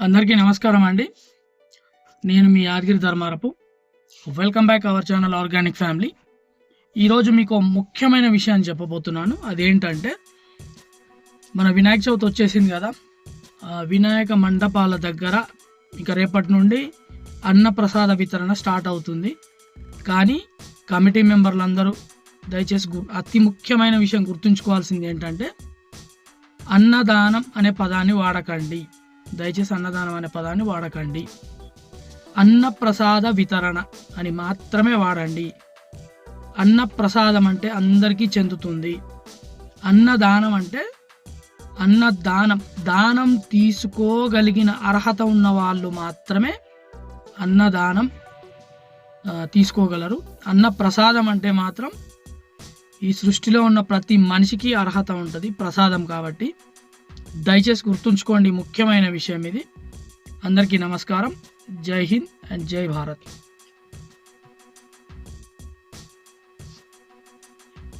అందరికీ నమస్కారం అండి. నేను మీ Yadagiri Dharmarapu. Welcome back our channel organic family ఈరోజు మీకు ముఖ్యమైన విషయాన్ని చెప్పబోతున్నాను. అదేంటంటే మన వినాయక చవితి వచ్చేసింది కదా. వినాయక మండపాల దగ్గర ఇంకా రేపటి నుండి అన్నప్రసాద వితరణ స్టార్ట్ అవుతుంది. కానీ కమిటీ మెంబర్లందరూ దయచేసి గు- అతి ముఖ్యమైన విషయం గుర్తుంచుకోవాల్సింది ఏంటంటే అన్నదానం అనే పదాన్ని వాడకండి. దయచేసి అన్నదానం అనే పదాన్ని వాడకండి. అన్నప్రసాద వితరణ అని మాత్రమే వాడండి. అన్నప్రసాదం అంటే అందరికీ చెందుతుంది. అన్నదానం అంటే అన్నదానం దానం తీసుకోగలిగిన అర్హత ఉన్న వాళ్ళు మాత్రమే అన్నదానం తీసుకోగలరు. అన్నప్రసాదం అంటే మాత్రం ఈ సృష్టిలో ఉన్న ప్రతి మనిషికి అర్హత ఉంటుంది ప్రసాదం కాబట్టి. దయచేసి గుర్తుంచుకోండి ముఖ్యమైన విషయం ఇది. అందరికీ నమస్కారం. జై హింద్ అండ్ జై భారత్.